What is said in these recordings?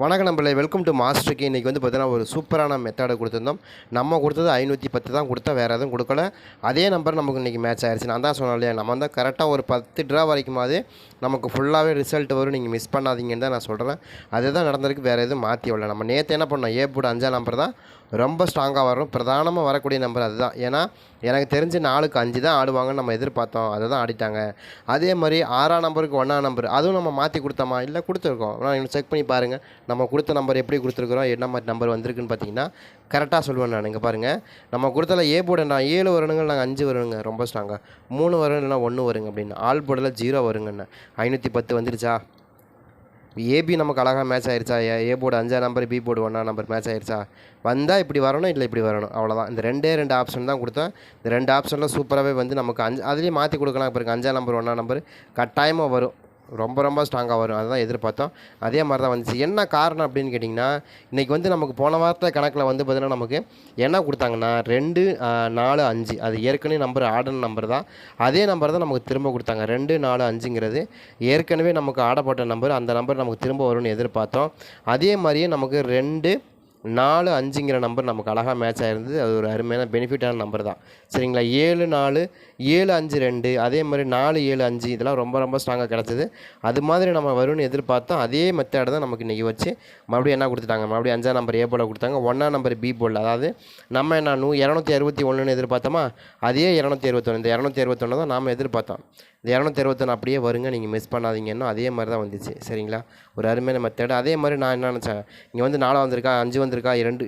வணக்கம் நம்மளே welcome to மாஸ்டருக்கு இன்றைக்கி வந்து பார்த்தீங்கன்னா ஒரு சூப்பரான மெத்தடை கொடுத்துருந்தோம். நம்ம கொடுத்தது ஐநூற்றி பத்து தான் கொடுத்தா வேறு எதுவும் கொடுக்கல. அதே நம்பர் நமக்கு இன்றைக்கி மேட்ச் ஆயிடுச்சு நான் தான் சொன்னேன் இல்லையா நம்ம வந்து கரெக்டாக ஒரு பத்து ட்ரா வரைக்குமாவது நமக்கு ஃபுல்லாகவே ரிசல்ட் வரும். நீங்கள் மிஸ் பண்ணாதீங்கன்னு தான் நான் சொல்கிறேன் அதுதான் நடந்திருக்கு வேறு எதுவும் மாற்றி வரல நம்ம நேற்று என்ன பண்ணோம்? ஏ போட அஞ்சாம் நம்பர் தான் ரொம்ப ஸ்ட்ராங்காக வரும் பிரதானமாக வரக்கூடிய நம்பர் அதுதான். ஏன்னா எனக்கு தெரிஞ்சு நாலுக்கு அஞ்சு தான் ஆடுவாங்கன்னு நம்ம எதிர்பார்த்தோம். அதை தான் ஆடிட்டாங்க. அதே மாதிரி ஆறாம் நம்பருக்கு ஒன்றாம் நம்பர். அதுவும் நம்ம மாற்றி கொடுத்தோமா? இல்லை கொடுத்துருக்கோம். நான் செக் பண்ணி பாருங்கள் நம்ம கொடுத்த நம்பர் எப்படி கொடுத்துருக்குறோம்? என்ன மாதிரி நம்பர் வந்திருக்குன்னு பார்த்தீங்கன்னா கரெக்டாக சொல்லுவேன் நான். இங்கே பாருங்கள் நம்ம கொடுத்தல ஏ போர்டு ஏழு வருடங்கள் நாங்கள் அஞ்சு வருங்க ரொம்ப ஸ்ட்ராங்காக மூணு வரும் இல்லைனா ஒன்று வருங்க அப்படின்னு. ஆல் போர்டில் ஜீரோ வருங்கண்ணே. ஐநூற்றி பத்து வந்துருச்சா? ஏபி நமக்கு அழகாக மேட்ச் ஆயிடுச்சா ஏ ஏ போர்டு அஞ்சாம் நம்பர் பி போர்டு ஒன்றா நம்பர் மேட்ச் ஆயிடுச்சா வந்தால் இப்படி வரணும் இல்லை இப்படி வரணும்? அவ்வளோதான் இந்த ரெண்டே ரெண்டு ஆப்ஷன் தான் கொடுத்தேன். இந்த ரெண்டு ஆப்ஷனில் சூப்பராகவே வந்து நமக்கு அஞ்சு அதுலேயே மாற்றி கொடுக்கலாம். பாருங்க அஞ்சாம் நம்பர் ஒன்றாம் நம்பர் கட்டாயமாக வரும். ரொம்ப ரொம்ப ஸ்ட்ராங்காக வரும். அதுதான் எதிர்பார்த்தோம். அதே மாதிரி தான் வந்துச்சு. என்ன காரணம் அப்படின்னு கேட்டிங்கன்னா இன்றைக்கி வந்து நமக்கு போன வாரத்தை கணக்கில் வந்து பார்த்திங்கன்னா நமக்கு என்ன கொடுத்தாங்கன்னா ரெண்டு நாலு அஞ்சு. அது ஏற்கனவே நம்பர் ஆர்டர் நம்பர் தான். அதே நம்பர் தான் நமக்கு திரும்ப கொடுத்தாங்க. ரெண்டு நாலு அஞ்சுங்கிறது ஏற்கனவே நமக்கு ஆடப்பட்ட நம்பர் அந்த நம்பர் நமக்கு திரும்ப வரும்னு எதிர்பார்த்தோம். அதே மாதிரியே நமக்கு ரெண்டு நாலு அஞ்சுங்கிற நம்பர் நமக்கு அழகாக மேட்ச் ஆயிருந்தது. அது ஒரு அருமையான பெனிஃபிட்டான நம்பர் தான். சரிங்களா? ஏழு நாலு ஏழு அஞ்சு ரெண்டு அதே மாதிரி நாலு ஏழு அஞ்சு இதெல்லாம் ரொம்ப ரொம்ப ஸ்ட்ராங்காக கிடச்சிது. அது மாதிரி நம்ம வரும்னு எதிர்பார்த்தோம் அதே மெத்தட் தான் நமக்கு இன்றைக்கி வச்சு மறுபடியும் என்ன கொடுத்துட்டாங்க? மறுபடியும் அஞ்சாம் நம்பர் ஏ போல் கொடுத்தாங்க ஒன்றாம் நம்பர் பி போல். அதாவது நம்ம என்ன நூ இரநூத்தி அறுபத்தி ஒன்றுன்னு எதிர்பார்த்தோமா? அதே இரநூத்தி அறுபத்தொன்று இந்த இரநூத்தி அறுபத்தொன்று தான் நாம் எதிர்பார்த்தோம். இந்த இரநூத்தி அறுபத்தொன்று அப்படியே வருங்க நீங்கள் மிஸ் பண்ணாதீங்கன்னா அதே மாதிரி தான் வந்துச்சு. சரிங்களா? ஒரு அருமையான மெத்தேடு அதே மாதிரி நான் என்ன நினச்சேன்? இங்கே வந்து நாலு வந்திருக்கா அஞ்சு வந்து வந்திருக்கா ரெண்டு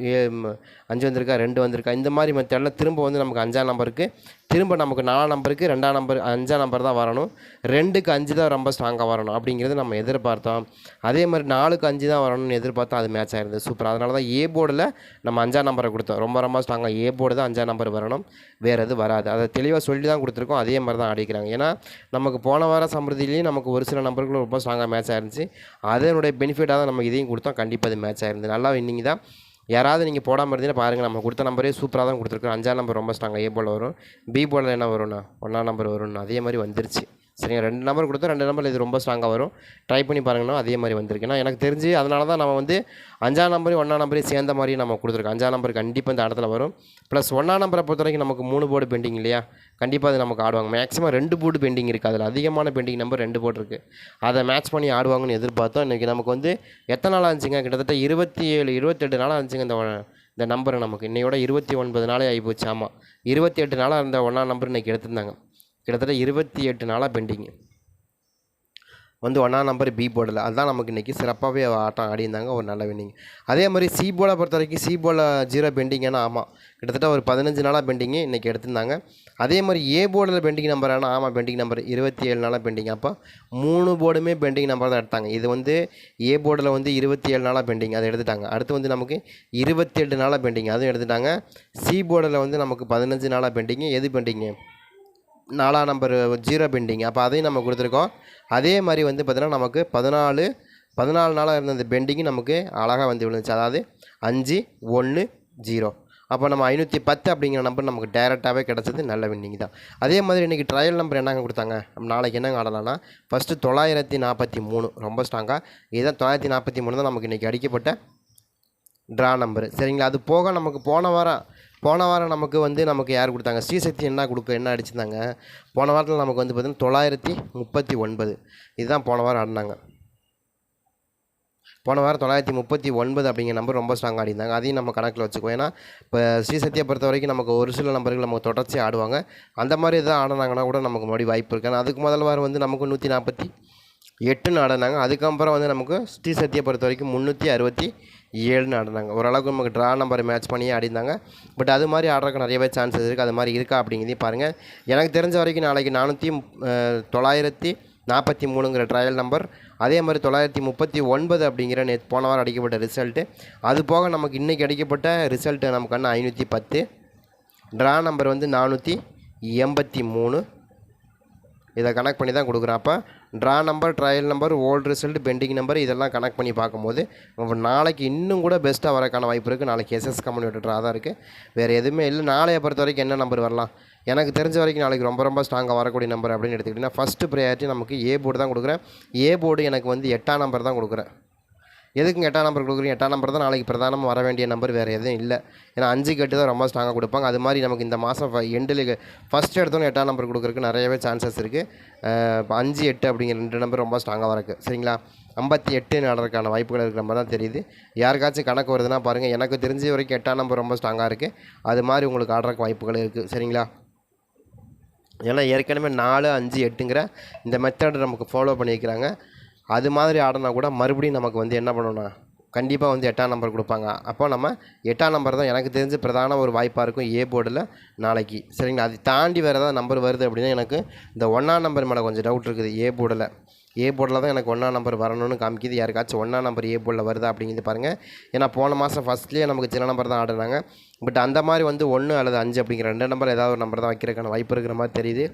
அஞ்சு வந்திருக்கா ரெண்டு வந்திருக்கா இந்த மாதிரி மெத்தடில் திரும்ப வந்து நமக்கு அஞ்சாம் நம்பருக்கு திரும்ப நமக்கு நாலாம் நம்பருக்கு ரெண்டாம் நம்பர் அஞ்சாம் நம்பர் தான் வரணும். ரெண்டுக்கு அஞ்சு தான் ரொம்ப ஸ்ட்ராங்காக வரணும் அப்படிங்கிறது நம்ம எதிர்பார்த்தோம். அதே மாதிரி நாலுக்கு அஞ்சு தான் வரணும்னு எதிர்பார்த்தோம் அது மேட்ச் ஆயிருந்தது. சூப்பர் அதனால தான் ஏ போர்டில் நம்ம அஞ்சாம் நம்பரை கொடுத்தோம். ரொம்ப ரொம்ப ஸ்ட்ராங்காக ஏ போர்டு தான் அஞ்சாம் நம்பர் வரணும். வேறு எதுவும் வராது. அதை தெளிவாக சொல்லி தான் கொடுத்துருக்கோம். அதே மாதிரி தான் அடிக்கிறாங்க ஏன்னா நமக்கு போன வார சமிருதியிலையும் நமக்கு ஒரு சில நம்பர்கள் ரொம்ப ஸ்ட்ராங்காக மேட்ச் ஆயிருந்துச்சு. அதனுடைய பெனிஃபிட்டாக தான் நம்ம இதையும் கொடுத்தோம். கண்டிப்பாக அது மேட்ச் ஆயிருந்தது. நல்லா இன்னிங்க தான். யாராவது நீங்கள் போடாமல் இருந்தீங்கன்னா பாருங்கள் நம்ம கொடுத்த நம்பரே சூப்பராக தான் கொடுத்துருக்கோம் அஞ்சாம் நம்பர் ரொம்ப ஸ்ட்ராங்காக ஏ போல் வரும். பி போல் என்ன வரும்ண்ணா ஒன்றாம் நம்பர் வரும்ண்ணா அதே மாதிரி வந்துருச்சு. சரிங்க. ரெண்டு நம்பர் கொடுத்தா ரெண்டு நம்பர் இது ரொம்ப ஸ்ட்ராங்காக வரும். ட்ரை பண்ணி பாருங்கன்னா அதே மாதிரி வந்திருக்கு ஏன்னா எனக்கு தெரிஞ்சு அதனால தான் நம்ம வந்து அஞ்சாம் நம்பரையும் ஒன்றாம் நம்பரையும் சேர்ந்த மாதிரி நம்ம கொடுத்துருக்கோம். அஞ்சாம் நம்பர் கண்டிப்பாக இந்த இடத்துல வரும். ப்ளஸ் ஒன்றாம் நம்பரை பொறுத்த வரைக்கும் நமக்கு மூணு போர்டு பெண்டிங் இல்லையா? கண்டிப்பாக அது நமக்கு ஆடுவாங்க. மேக்ஸிமம் ரெண்டு போர்டு பெண்டிங் இருக்குது அதில் அதிகமான பெண்டிங் நம்பர் ரெண்டு போர்டு இருக்குது அதை மேட்ச் பண்ணி ஆடுவாங்கன்னு எதிர்பார்த்தோம். இன்றைக்கி நமக்கு வந்து எத்தனை நாள் ஆச்சுங்க கிட்டத்தட்ட இருபத்தி ஏழு இருபத்தெட்டு நாள் ஆச்சுங்க இந்த இந்த நம்பரை நமக்கு. இன்னையோட இருபத்தி ஒன்பது நாளே ஆகிப்போச்சு ஆமாம் இருபத்தி எட்டு நாளாக இருந்த ஒன்றாம் நம்பர் இன்றைக்கி எடுத்திருந்தாங்க. கிட்டத்தட்ட இருபத்தி எட்டு நாளாக பெண்டிங்கு வந்து ஒன்றா நம்பர் பி போர்டில் அதுதான் நமக்கு இன்றைக்கி சிறப்பாகவே ஆட்டம் ஆடியிருந்தாங்க. ஒரு நல்ல வின்னிங் அதே மாதிரி சி போலை பொறுத்த வரைக்கும் சி போலில் ஜீரோ பெண்டிங்கன்னா ஆமாம் கிட்டத்தட்ட ஒரு பதினஞ்சு நாளாக பெண்டிங்கு இன்றைக்கி எடுத்திருந்தாங்க. அதே மாதிரி ஏ போர்டில் பெண்டிங் நம்பர் ஆனால் ஆமாம் பெண்டிங் நம்பர் இருபத்தி ஏழு நாளாக பெண்டிங் அப்போ மூணு போர்டுமே பெண்டிங் நம்பர் தான் எடுத்தாங்க. இது வந்து ஏ போர்டில் வந்து இருபத்தி ஏழு நாளாக பெண்டிங் அதை எடுத்துட்டாங்க. அடுத்து வந்து நமக்கு இருபத்தி எட்டு நாளாக பெண்டிங் அதுவும் எடுத்துட்டாங்க. சி போர்டில் வந்து நமக்கு பதினஞ்சு நாளாக பெண்டிங்கு எது பெண்டிங்கு நாலாம் நம்பர் ஜீரோ பெண்டிங் அப்போ அதையும் நம்ம கொடுத்துருக்கோம். அதே மாதிரி வந்து பார்த்திங்கன்னா நமக்கு பதினாலு பதினாலு நாளாக இருந்த அந்த பெண்டிங்கு நமக்கு அழகாக வந்து விழுந்துச்சு. அதாவது அஞ்சு ஒன்று ஜீரோ. அப்போ நம்ம ஐநூற்றி பத்து அப்படிங்கிற நம்பர் நமக்கு டேரெக்டாகவே கிடச்சது நல்ல வின்னிங் தான். அதே மாதிரி இன்றைக்கி ட்ரையல் நம்பர் என்னங்க கொடுத்தாங்க? நாளைக்கு என்னங்க ஆடலாம்னா ஃபஸ்ட்டு தொள்ளாயிரத்தி நாற்பத்தி மூணு. ரொம்ப ஸ்ட்ராங்காக இதுதான் தொள்ளாயிரத்தி நாற்பத்தி மூணு தான் நமக்கு இன்றைக்கி அடிக்கப்பட்ட ட்ரா நம்பரு சரிங்களா? அது போக நமக்கு போன வாரம் போன வாரம் நமக்கு வந்து நமக்கு யார் கொடுத்தாங்க? ஸ்ரீசக்தி என்ன கொடுக்க என்ன அடிச்சிருந்தாங்க? போன வாரத்தில் நமக்கு வந்து பார்த்திங்கன்னா தொள்ளாயிரத்தி முப்பத்தி ஒன்பது. இதுதான் போன வாரம் ஆடினாங்க. போன வாரம் தொள்ளாயிரத்தி முப்பத்தி ஒன்பது அப்படிங்கிற நம்பர் ரொம்ப ஸ்ட்ராங் ஆடிருந்தாங்க அதையும் நம்ம கணக்கில் வச்சுக்குவோம். ஏன்னா இப்போ ஸ்ரீசக்தியை பொறுத்த வரைக்கும் நமக்கு ஒரு சில நம்பர்கள் நமக்கு தொடர்ச்சி ஆடுவாங்க. அந்த மாதிரி எதாவது ஆடினாங்கன்னா கூட நமக்கு மறுபடியும் வாய்ப்பு இருக்குது ஆனால் அதுக்கு முதல் வாரம் வந்து நமக்கு நூற்றி நாற்பத்தி எட்டுன்னு ஆடினாங்க. அதுக்கப்புறம் வந்து நமக்கு ஸ்ரீசக்தியை பொறுத்த வரைக்கும் முந்நூற்றி அறுபத்தி ஏழுன்னு ஆடினாங்க. ஓரளவுக்கு நமக்கு ட்ரா நம்பர் மேட்ச் பண்ணியே ஆடிருந்தாங்க பட் அது மாதிரி ஆடுறதுக்கு நிறையவே சான்சஸ் இருக்குது அது மாதிரி இருக்கா அப்படிங்கிறதையும் பாருங்கள் எனக்கு தெரிஞ்ச வரைக்கும் நாளைக்கு நானூற்றி தொள்ளாயிரத்தி நாற்பத்தி மூணுங்கிற ட்ரையல் நம்பர் அதே மாதிரி தொள்ளாயிரத்தி முப்பத்தி ஒன்பது அப்படிங்கிற நேற்று போன வாரம் அடிக்கப்பட்ட ரிசல்ட்டு அது போக நமக்கு இன்றைக்கி அடிக்கப்பட்ட ரிசல்ட்டு நமக்கு அண்ணா ஐநூற்றி பத்து. ட்ரா நம்பர் வந்து நானூற்றி எண்பத்தி மூணு. இதை கனெக்ட் பண்ணி தான் கொடுக்குறேன். அப்போ draw number trial number old result pending number இதெல்லாம் கனெக்ட் பண்ணி பார்க்கும்போது நாளைக்கு இன்னும் கூட பெஸ்ட்டாக வரக்கான வாய்ப்பு இருக்குது நாளைக்கு எஸ்எஸ் கம்பெனியோட ட்ரா தான் இருக்குது வேறு எதுவுமே இல்லை. நாளைய பொறுத்த வரைக்கும் என்ன நம்பர் வரலாம்? எனக்கு தெரிஞ்ச வரைக்கும் நாளைக்கு ரொம்ப ரொம்ப ஸ்ட்ராங்காக வரக்கூடிய நம்பர் அப்படின்னு எடுத்துக்கிட்டிங்கன்னா ஃபஸ்ட்டு ப்ரையாரிட்டி நமக்கு ஏ போர்டு தான் கொடுக்குறேன். ஏ போர்டு எனக்கு வந்து எட்டாம் நம்பர் தான் கொடுக்குறேன். எதுக்குங்க எட்டாம் நம்பர் கொடுக்குறீங்க? எட்டாம் நம்பர் தான் நாளைக்கு பிரதானமாக வர வேண்டிய நம்பர் வேறு எதுவும் இல்லை. ஏன்னா அஞ்சு கட்டு தான் ரொம்ப ஸ்ட்ராங்காக கொடுப்பாங்க. அது மாதிரி நமக்கு இந்த மாதம் எண்டில் ஃபஸ்ட் எடுத்தோன்னே எட்டாம் நம்பர் கொடுக்குறதுக்கு நிறையவே சான்சஸ் இருக்குது அஞ்சு எட்டு அப்படிங்கிற ரெண்டு நம்பர் ரொம்ப ஸ்ட்ராங்காக வரக்கு. சரிங்களா? ஐம்பத்தி எட்டு நடறதுக்கான வாய்ப்புகள் இருக்கிற மாதிரி தான் தெரியுது. யாருக்காச்சும் கணக்கு வருதுன்னா பாருங்கள் எனக்கு தெரிஞ்ச வரைக்கும் எட்டாம் நம்பர் ரொம்ப ஸ்ட்ராங்காக இருக்குது அது மாதிரி உங்களுக்கு ஆடுறக்கு வாய்ப்புகள் இருக்குது சரிங்களா? ஏன்னா ஏற்கனவே நாலு அஞ்சு எட்டுங்கிற இந்த மெத்தட் நமக்கு ஃபாலோ பண்ணியிருக்கிறாங்க அது மாதிரி ஆடினா கூட மறுபடியும் நமக்கு வந்து என்ன பண்ணணும்னா கண்டிப்பாக வந்து எட்டாம் நம்பர் கொடுப்பாங்க. அப்போ நம்ம எட்டாம் நம்பர் தான் எனக்கு தெரிஞ்சு பிரதான ஒரு வாய்ப்பாக இருக்கும் ஏ போர்டில் நாளைக்கு. சரிங்களா? அது தாண்டி வேறு ஏதாவது நம்பர் வருது அப்படின்னா எனக்கு இந்த ஒன்றாம் நம்பர் மேலே கொஞ்சம் டவுட் இருக்குது ஏ போர்டில் ஏ போர்டில் தான் எனக்கு ஒன்றாம் நம்பர் வரணும்னு காமிக்குது. யாருக்காச்சும் ஒன்றாம் நம்பர் ஏ போர்டில் வருதா அப்படிங்கிறது பாருங்கள் ஏன்னா போன மாதம் ஃபஸ்ட்லேயே நமக்கு சின்ன நம்பர் தான் ஆடுனாங்க. பட் அந்த மாதிரி வந்து ஒன்று அல்லது அஞ்சு அப்படிங்கிற ரெண்டு நம்பர் ஏதாவது ஒரு நம்பர் தான் வைக்கிறதுக்கான வாய்ப்பு இருக்கிற மாதிரி தெரியுது.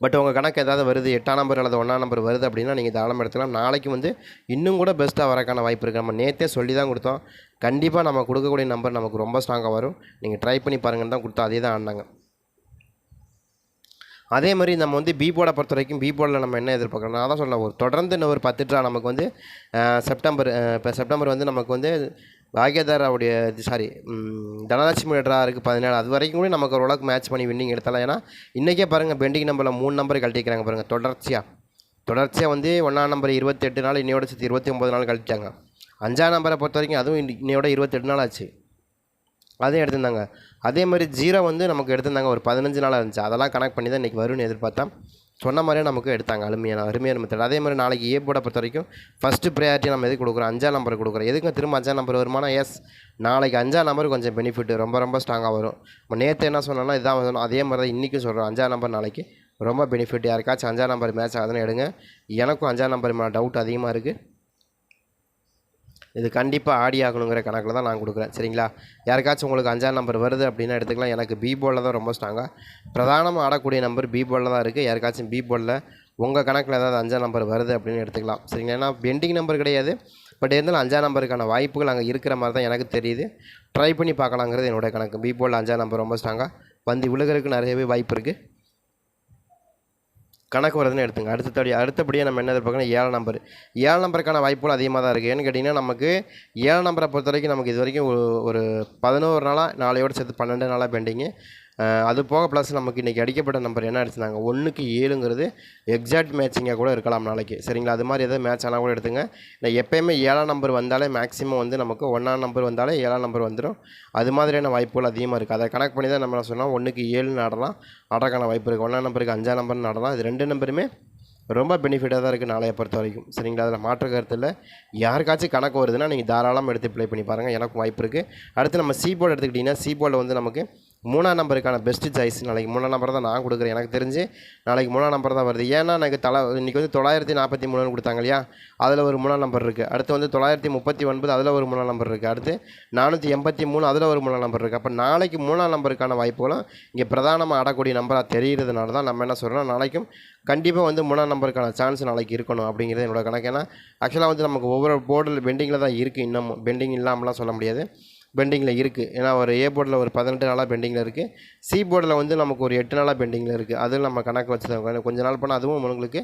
பட் உங்கள் கணக்கு ஏதாவது வருது எட்டாம் நம்பர் அல்லது ஒன்றாம் நம்பர் வருது அப்படின்னா நீங்கள் தாராளமாக எடுத்துக்கலாம். நாளைக்கு வந்து இன்னும் கூட பெஸ்ட்டாக வரக்கான வாய்ப்பு இருக்குது நம்ம நேற்றே சொல்லி தான் கொடுத்தோம். கண்டிப்பாக நம்ம கொடுக்கக்கூடிய நம்பர் நமக்கு ரொம்ப ஸ்ட்ராங்காக வரும். நீங்கள் ட்ரை பண்ணி பாருங்கன்னு தான் கொடுத்தோம். அதே தான் ஆனாங்க. அதே மாதிரி நம்ம வந்து பி போர்டை பொறுத்த வரைக்கும் பி போர்டில் நம்ம என்ன எதிர்பார்க்குறோம் நான் தான் சொல்ல ஒரு தொடர்ந்து இன்னும் ஒரு பத்து ட்ரா நமக்கு வந்து செப்டம்பர் இப்போ செப்டம்பர் வந்து நமக்கு வந்து பாக்யதாராவுடைய சாரி தனலட்சுமி ட்ரா பதினேழு. அது வரைக்கும் கூட நமக்கு ஓரளவுக்கு மேட்ச் பண்ணி வின்னிங் எடுத்தலாம். ஏன்னா இன்றைக்கே பாருங்கள் பெண்டிங் நம்பரில் மூணு நம்பர் கழட்டிக்கிறாங்க பாருங்கள் தொடர்ச்சியாக தொடர்ச்சியாக வந்து ஒன்றாம் நம்பர் இருபத்தெட்டு நாள் இன்னையோட சேர்த்து இருபத்தி ஒம்பது நாள் கழிச்சாங்க அஞ்சாம் நம்பரை பொறுத்த வரைக்கும் அதுவும் இன்னையோட இருபத்தெட்டு நாள் ஆச்சு. அதையும் எடுத்திருந்தாங்க. அதே மாதிரி ஜீரோ வந்து நமக்கு எடுத்திருந்தாங்க ஒரு பதினஞ்சு நாளாக இருந்துச்சு. அதெல்லாம் கனெக்ட் பண்ணி தான் இன்றைக்கி வரும்னு எதிர்பார்த்தா சொன்ன மாதிரியே நமக்கு எடுத்தாங்க. அருமையான அருமையான மெத்தட் அதே மாதிரி நாளைக்கு ஏ போட பொறுத்த வரைக்கும் ஃபஸ்ட்டு ப்ரையாரிட்டி நம்ம எதுக்கு கொடுக்குறோம்? அஞ்சாம் நம்பர் கொடுக்குறோம். எதுக்கு திரும்ப அஞ்சாம் நம்பர் வருமானா? எஸ் நாளைக்கு அஞ்சாம் நம்பர் கொஞ்சம் பெனிஃபிட் ரொம்ப ரொம்ப ஸ்ட்ராங்காக வரும். நம்ம நேற்று என்ன சொன்னோம்னா இதான் சொன்னோம் அதே மாதிரி தான் இன்றைக்கும் சொல்கிறோம் அஞ்சாம் நம்பர் நாளைக்கு ரொம்ப பெனிஃபிட் யாருக்காச்சும் அஞ்சாம் நம்பர் மேட்ச் ஆகுதுன்னு எடுங்க. எனக்கும் அஞ்சாம் நம்பர் மேலே டவுட் அதிகமாக இருக்குது இது கண்டிப்பாக ஆடி ஆகணுங்கிற கணக்கில் தான் நான் கொடுக்குறேன். சரிங்களா? யாருக்காச்சும் உங்களுக்கு அஞ்சாம் நம்பர் வருது அப்படின்னா எடுத்துக்கலாம். எனக்கு பி போலில் தான் ரொம்ப ஸ்ட்ராங்காக பிரதானமாக ஆடக்கூடிய நம்பர் பி போலில் தான் இருக்குது யாருக்காச்சும் பி போலில் உங்கள் கணக்கில் ஏதாவது அஞ்சாம் நம்பர் வருது அப்படின்னு எடுத்துக்கலாம். சரிங்களா? ஏன்னா பெண்டிங் நம்பர் கிடையாது. பட் இருந்தாலும் அஞ்சாம் நம்பருக்கான வாய்ப்புகள் அங்கே இருக்கிற மாதிரி தான் எனக்கு தெரியுது. ட்ரை பண்ணி பார்க்கலாங்கிறது என்னோடய கணக்கு. பி போர்டில் அஞ்சாம் நம்பர் ரொம்ப ஸ்ட்ராங்காக வந்து விழுகிறதுக்கு நிறையவே வாய்ப்பு இருக்குது கணக்கு வருதுன்னு எடுத்துங்க. அடுத்தபடி அடுத்தபடியாக நம்ம என்ன எதிர்பார்க்கணும் ஏழு நம்பர் ஏழு நம்பருக்கான வாய்ப்புகள் அதிகமாக தான் இருக்குது ஏன்னு கேட்டிங்கன்னா நமக்கு ஏழு நம்பரை பொறுத்த வரைக்கும் நமக்கு இது வரைக்கும் ஒரு ஒரு பதினோரு நாளாக நாளையோடு சேர்த்து பன்னெண்டு நாளாக பெண்டிங்கு அது போக ப்ளஸ் நமக்கு இன்றைக்கி அடிக்கப்பட்ட நம்பர் என்ன அடிச்சிருந்தாங்க ஒன்றுக்கு ஏழுங்கிறது எக்ஸாக்ட் மேட்சிங்காக கூட இருக்கலாம் நாளைக்கு. சரிங்களா? அது மாதிரி எதாவது மேட்ச் ஆனால் கூட எடுத்துங்க. இல்லை எப்போயுமே ஏழாம் நம்பர் வந்தாலே மேக்ஸிமம் வந்து நமக்கு ஒன்றாம் நம்பர் வந்தாலே ஏழாம் நம்பர் வந்துடும் அது மாதிரியான வாய்ப்புகள் அதிகமாக இருக்குது அதை கணக்கு பண்ணி தான் நம்ம சொன்னால் ஒன்றுக்கு ஏழுன்னு ஆடலாம். ஆடுறதுக்கான வாய்ப்பு இருக்குது ஒன்றாம் நம்பருக்கு அஞ்சாம் நம்பர்னு ஆடலாம். இது ரெண்டு நம்பருமே ரொம்ப பெனிஃபிட்டாக தான் இருக்குது நாளைய பொறுத்த வரைக்கும். சரிங்களா? அதில் மாற்று கருத்தில் யாருக்காச்சும் கணக்கு வருதுன்னா நீங்கள் தாராளமாக எடுத்து ப்ளே பண்ணி பாருங்கள் எனக்கும் வாய்ப்பு இருக்குது அடுத்து நம்ம சி போர்டு எடுத்துக்கிட்டிங்கன்னா சி போர்டில் வந்து நமக்கு மூணாம் நம்பருக்கான பெஸ்ட்டு சாய்ஸ் நாளைக்கு மூணாம் நம்பர் தான் நான் கொடுக்குறேன். எனக்கு தெரிஞ்சு நாளைக்கு மூணாம் நம்பர் தான் வருது. ஏன்னா எனக்கு தலை இன்றைக்கி வந்து தொள்ளாயிரத்தி நாற்பத்தி மூணுன்னு கொடுத்தாங்க இல்லையா? அதில் ஒரு மூணாம் நம்பர் இருக்குது அடுத்து வந்து தொள்ளாயிரத்தி முப்பத்தி ஒன்பது அதில் ஒரு மூணாம் நம்பர் இருக்குது அடுத்து நானூற்றி எண்பத்தி மூணு அதில் ஒரு மூணாம் நம்பர் இருக்குது அப்போ நாளைக்கு மூணாம் நம்பருக்கான வாய்ப்புகளும் இங்கே பிரதானமாக ஆடக்கூடிய நம்பராக தெரிகிறதுனால தான் நம்ம என்ன சொல்கிறோம் நாளைக்கும் கண்டிப்பாக வந்து மூணாம் நம்பருக்கான சான்ஸ் நாளைக்கு இருக்கணும் அப்படிங்கிறது என்னோட கணக்கு. ஏன்னா ஆக்சுவலாக வந்து நமக்கு ஒவ்வொரு போர்டில் பெண்டிங்கில் தான் இருக்குது இன்னமும் பெண்டிங் இல்லாமலாம் சொல்ல முடியாது. பெண்டிங்கில் இருக்குது ஏன்னா ஒரு ஏ போர்டில் ஒரு பதினெட்டு நாளாக பெண்டிங்கில் இருக்குது சி போர்டில் வந்து நமக்கு ஒரு எட்டு நாளாக பெண்டிங்கில் இருக்குது அதில் நம்ம கணக்கு வச்சுருக்கோம் தான் கொஞ்ச நாள் போனால் அதுவும் உங்களுக்கு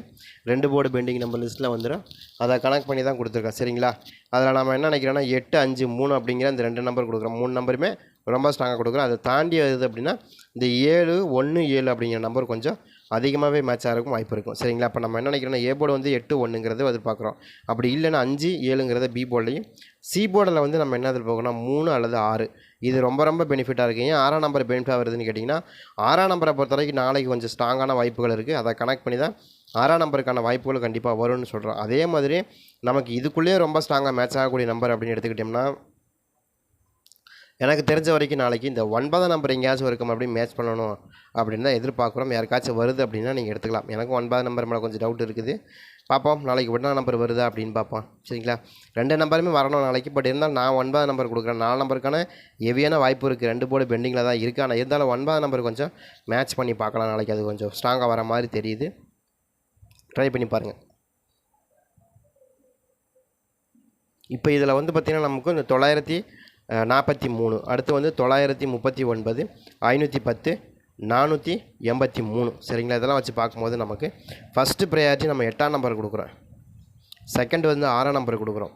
ரெண்டு போர்டு பெண்டிங் நம்ம லிஸ்ட்டில் வந்துடும் அதை கணக்கு பண்ணி தான் கொடுத்துருக்கோம். சரிங்களா? அதில் நம்ம என்ன நினைக்கிறோன்னா எட்டு அஞ்சு மூணு அப்படிங்கிற அந்த ரெண்டு நம்பர் கொடுக்குறோம். மூணு நம்பருமே ரொம்ப ஸ்ட்ராங்காக கொடுக்குறோம். அதை தாண்டி வருது அப்படின்னா இந்த ஏழு ஒன்று ஏழு அப்படிங்கிற நம்பர் கொஞ்சம் அதிகமாகவே மேட்ச் ஆகிறதுக்கும் வாய்ப்பு இருக்கும். சரிங்களா? அப்போ நம்ம என்ன நினைக்கிறோன்னா ஏ போர்டு வந்து எட்டு ஒன்றுங்கிறது எதிர்பார்க்குறோம். அப்படி இல்லைன்னா அஞ்சு ஏழுங்கிறத பி போர்ட்லையும் சி போர்டில் வந்து நம்ம என்ன எதிர்பார்க்கணும் மூணு அல்லது ஆறு. இது ரொம்ப ரொம்ப பெனிஃபிட்டாக இருக்குது ஏன் ஆறாம் நம்பர் பெனிஃபிட்டாக வருதுன்னு கேட்டிங்கன்னா ஆறாம் நம்பரை பொறுத்த வரைக்கும் நாளைக்கு கொஞ்சம் ஸ்ட்ராங்கான வாய்ப்புகள் இருக்குது அதை கனெக்ட் பண்ணி தான் ஆறாம் நம்பருக்கான வாய்ப்புகள் கண்டிப்பாக வரும்னு சொல்கிறோம் அதே மாதிரி நமக்கு இதுக்குள்ளேயே ரொம்ப ஸ்ட்ராங்காக மேட்ச் ஆகக்கூடிய நம்பர் அப்படின்னு எடுத்துக்கிட்டோம்னா எனக்கு தெரிஞ்ச வரைக்கும் நாளைக்கு இந்த ஒன்பதாம் நம்பர் எங்கேயாச்சும் இருக்கும் அப்படின்னு மேட்ச் பண்ணணும் அப்படின்னு தான் எதிர்பார்க்குறோம். யாருக்காச்சும் வருது அப்படின்னா நீங்கள் எடுத்துக்கலாம். எனக்கும் ஒன்பதாம் நம்பர் மேலே கொஞ்சம் டவுட் இருக்குது. பார்ப்போம் நாளைக்கு ஒன்றாம் நம்பர் வருதா அப்படின்னு பார்ப்போம். சரிங்களா? ரெண்டு நம்பருமே வரணும் நாளைக்கு. பட் இருந்தாலும் நான் ஒன்பதாம் நம்பர் கொடுக்குறேன். நாலு நம்பருக்கான ஹெவியான வாய்ப்பு இருக்குது ரெண்டு போர்டு பெண்டிங்கில் தான் இருக்குது ஆனால் இருந்தாலும் ஒன்பதாம் நம்பர் கொஞ்சம் மேட்ச் பண்ணி பார்க்கலாம் நாளைக்கு. அது கொஞ்சம் ஸ்ட்ராங்காக வர மாதிரி தெரியுது. ட்ரை பண்ணி பாருங்கள் இப்போ இதில் வந்து பார்த்திங்கன்னா நமக்கு இந்த தொள்ளாயிரத்தி நாற்பத்தி மூணு. அடுத்து வந்து தொள்ளாயிரத்தி முப்பத்தி ஒன்பது ஐநூற்றி பத்து நானூற்றி எண்பத்தி மூணு. சரிங்களா? இதெல்லாம் வச்சு பார்க்கும்போது நமக்கு ஃபஸ்ட்டு ப்ரையாரிட்டி நம்ம எட்டாம் நம்பர் கொடுக்குறோம். செகண்ட் வந்து ஆறாம் நம்பர் கொடுக்குறோம்.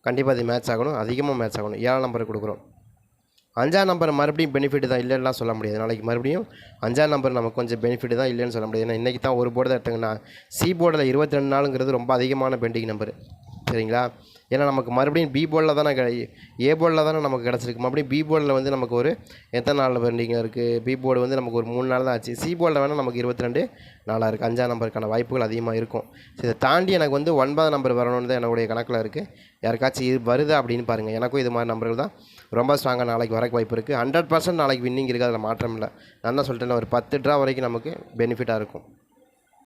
கண்டிப்பாக அது மேட்ச் ஆகணும். அதிகமாக மேட்ச் ஆகணும். ஏழாம் நம்பர் கொடுக்குறோம். அஞ்சாம் நம்பர் மறுபடியும் பெனிஃபிட் தான் இல்லைன்னா சொல்ல முடியாது. நாளைக்கு மறுபடியும் அஞ்சாம் நம்பர் நமக்கு கொஞ்சம் பெனிஃபிட் தான் இல்லைன்னு சொல்ல முடியாது. ஏன்னா இன்றைக்கி தான் ஒரு போர்டு தான் எடுத்துங்கன்னா சி போர்டில் இருபத்தி ரெண்டு நாளுங்கிறது ரொம்ப அதிகமான பெண்டிங் நம்பர் சரிங்களா? ஏன்னா நமக்கு மறுபடியும் பி போர்டில் தானே கிடை ஏ போர்டில் தானே நமக்கு கிடச்சிருக்கு. மறுபடியும் பி போர்டில் வந்து நமக்கு ஒரு எத்தனை நாளில் பெண்டிங் இருக்குது பி போர்டு வந்து நமக்கு ஒரு மூணு நாள் தான் ஆச்சு. சி போர்டில் வேணால் நமக்கு இருபத்தி ரெண்டு நாளாக இருக்குது அஞ்சாம் நம்பருக்கான வாய்ப்புகள் அதிகமாக இருக்கும். இதை தாண்டி எனக்கு வந்து ஒன்பதாம் நம்பர் வரணும்னு தான் என்னுடைய கணக்கில் இருக்குது யாருக்காச்சும் இது வருதா அப்படின்னு பாருங்கள் எனக்கும் இது மாதிரி நம்பர்கள் தான் ரொம்ப ஸ்ட்ராங்காக நாளைக்கு வரக்கு வாய்ப்பு இருக்குது ஹண்ட்ரட் பர்சன்ட் நாளைக்கு வின்னிங் இருக்குது அதில் மாற்றம் இல்லை. நான் தான் சொல்லிட்டேன் ஒரு பத்து ட்ரா வரைக்கும் நமக்கு பெனிஃபிட்டாக இருக்கும்.